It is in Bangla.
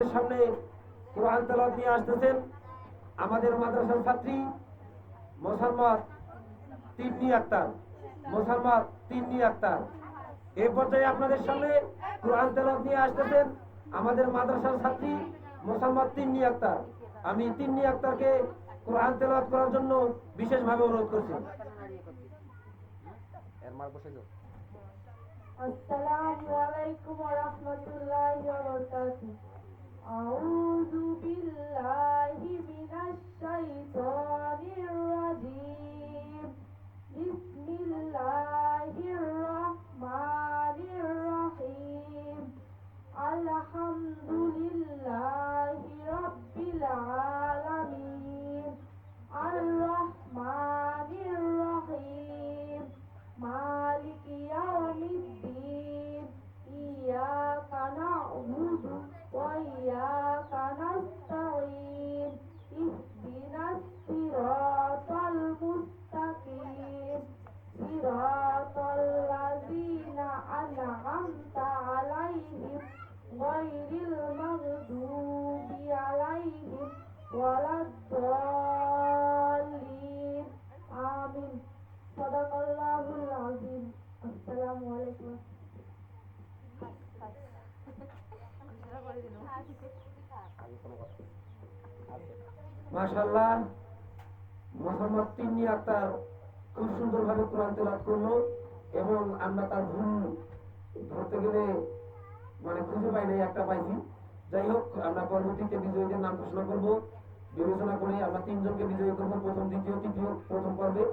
সামনে কোরআন তালাত নিয়ে আসতেছেন আমাদের মাদ্রাসার ছাত্রী মোসাম্মদ তিন্নি আক্তার। মোসাম্মদ তিন্নি আক্তার। এ পর্যায়ে আপনাদের সামনে কোরআন তালাত নিয়ে আসতেছেন আমাদের মাদ্রাসার ছাত্রী মোসাম্মদ তিন্নি আক্তার। আমি তিন্নি আক্তারকে কোরআন তেলাওয়াত করার জন্য বিশেষভাবে অনুরোধ করছি। আসসালামু আলাইকুম ওয়া রাহমাতুল্লাহ। أنعمت عليهم غير المغضوب عليهم ولا الضالين آمين صدق الله العظيم السلام عليكم মাশাল্লাহ মোহাম্মদ তিন্নি আক্তার খুব সুন্দরভাবে কোরআন তেলাওয়াত করলো এবং আমরা তার ভুল ধরতে গেলে মানে খুঁজে পাই নাই, একটা পাইছি। যাই হোক, আমরা পরবর্তীতে বিজয়ীদের নাম ঘোষণা করব। বিবেচনা করে আমরা তিনজনকে বিজয়ী করব, প্রথম, দ্বিতীয়, তৃতীয়, প্রথম পর্বে।